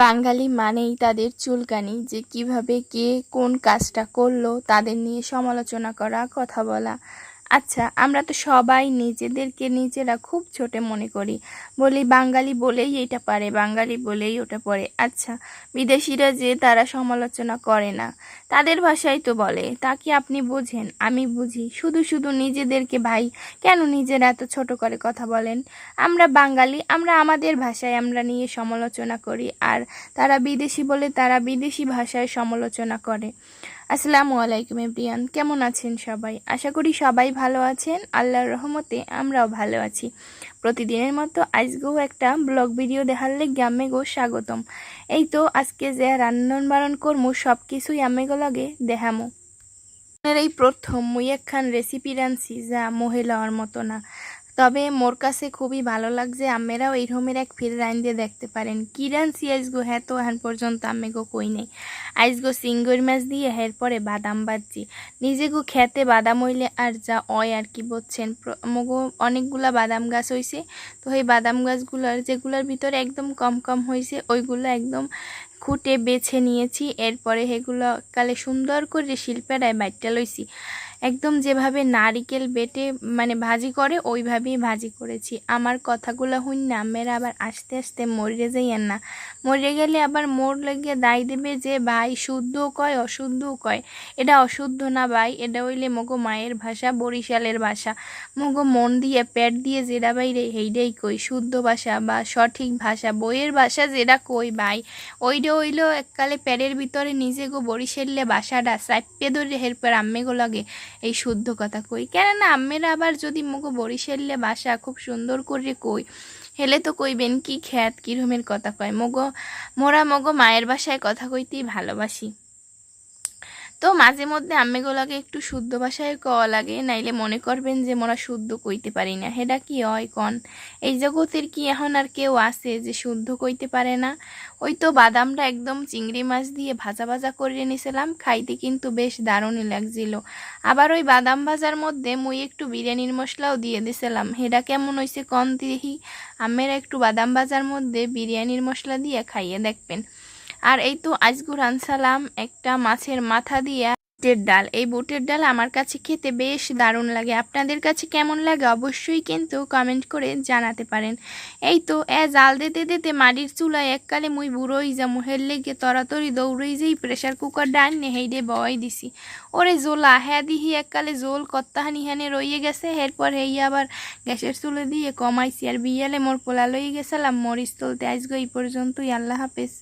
বাঙালি মানেই তাদের চুলকানি, যে কীভাবে কে কোন কাজটা করল তাদের নিয়ে সমালোচনা করা, কথা বলা। আচ্ছা আমরা তো সবাই নিজেদেরকে নিজেরা খুব ছোটে মনে করি। বলি বাঙালি বলেই এটা পারে, বাঙালি বলেই ওটা পড়ে। আচ্ছা বিদেশিরা যে তারা সমালোচনা করে না। তাদের ভাষাই তো বলে। তা কি আপনি বোঝেন? আমি বুঝি। শুধু শুধু নিজেদেরকে ভাই, কেন নিজেরা এত ছোট করে কথা বলেন? আমরা বাঙালি, আমরা আমাদের ভাষায় আমরা নিয়ে সমালোচনা করি, আর তারা বিদেশি বলে তারা বিদেশি ভাষায় সমালোচনা করে। আসসালামু আলাইকুম এভরিয়ান, কেমন আছেন সবাই? আশা করি সবাই ভালো আছেন। আল্লাহর রহমতে আমরাও ভালো আছি। প্রতিদিনের মতো আজকেও একটা ব্লগ ভিডিও দেখার লেগে আমি গো স্বাগতম। এই তো আজকে যে রান্নন বারণ করমু সব কিছুই আমি গো লগে দেহামো। এই প্রথম মুই একখান রেসিপি রানছি যা মহিলার মতো না। তবে মোর কাছে খুবই ভালো লাগছে আমেরাও এইরকমের এক ফির রাইন দিয়ে দেখতে পারেন। কি রানছি আইসগো হ্যাঁ তো, এখন পর্যন্ত আমি গো কই নেই। আইসগো সিঙ্গুর মাছ দিয়ে হের পরে বাদাম বাজছি। নিজে গো খেতে বাদাম হইলে আর যা অয় আর কি বলছেন। মগো অনেকগুলা বাদাম গাছ হইছে, তো এই বাদাম গাছগুলোর যেগুলোর ভিতরে একদম কম কম হয়েছে ওইগুলো একদম খুঁটে বেছে নিয়েছি। এরপরে সেগুলো কালে সুন্দর করে শিল্পেরায় বাইটটা লইছি। একদম যেভাবে নারিকেল বেটে মানে ভাজি করে, ওইভাবেই ভাজি করেছি। আমার কথাগুলো হুন না মেয়েরা আবার আস্তে আস্তে মরে যাইয়েন না। মরে গেলে আবার মোর লেগে দায় দেবে যে, ভাই, শুদ্ধও কয়, অশুদ্ধও কয়? এটা অশুদ্ধ না ভাই, এটা হইলে মগো মায়ের ভাষা, বরিশালের ভাষা। মগো মন দিয়ে, পেট দিয়ে যেটা বাইরে হেইটাই কই, শুদ্ধ ভাষা বা সঠিক ভাষা, বইয়ের ভাষা যেটা কই ভাই? ওইটা হইল এককালে প্যারের ভিতরে নিজে গো বরিশালে বাসাটা সাইপে ধরে হেরপর আম্মে গো লাগে। এই শুদ্ধ কথা কই। কেননা আম্মেরা আবার যদি মুখো বরিশেললে বাসা খুব সুন্দর করে কই, হেলে তো কইবেন কি খ্যাত কিরমের কথা কয়। মগো, মোরা মগো মায়ের বাসায় কথা কইতেই ভালোবাসি। তো মাঝে মধ্যে আম্মেগুলাকে একটু শুদ্ধ ভাষায় কওয়া লাগে, নাইলে মনে করবেন যে মোরা শুদ্ধ কইতে পারি না। হেডা কি হয় কন? এই জগতের কি এখন আর কেউ আছে যে শুদ্ধ কইতে পারে না? ওই তো বাদামটা একদম চিংড়ি মাছ দিয়ে ভাজা ভাজা করে নিয়েছিলাম খাইতে কিন্তু বেশ দারুণই লাগছিল। আবার ওই বাদাম ভাজার মধ্যে মুই একটু বিরিয়ানির মশলাও দিয়ে দিছিলাম। হেডা কেমন হয়েছে কন দিহি আমের একটু বাদাম ভাজার মধ্যে বিরিয়ানির মশলা দিয়ে খাইয়ে দেখবেন। আর এই তো আজগু রানসালাম একটা মাছের মাথা দিয়ে বুটের ডাল। এই বুটের ডাল আমার কাছে খেতে বেশ দারুণ লাগে। আপনাদের কাছে কেমন লাগে অবশ্যই কিন্তু কমেন্ট করে জানাতে পারেন। এই তো, এ জাল দিতে দিতে মাটির চুলায় এককালে মুই বুড়োই যা মুহের লেগে তরাতরি দৌড়ই যেই প্রেশার কুকার ডান নে হেইডে বয় দিছি। ওরে জোলা হ্যাঁ দিহি এককালে জোল কত্তাহানি হ্যানে রইয়ে গেছে। এরপর হেই আবার গ্যাসের চুলে দিয়ে কমাইছি আর বিয়ালে মোর পোলা লইয়ে গেছিলাম। মরিচ তুলতে আজগো এই পর্যন্তই। আল্লাহ হাফেজ।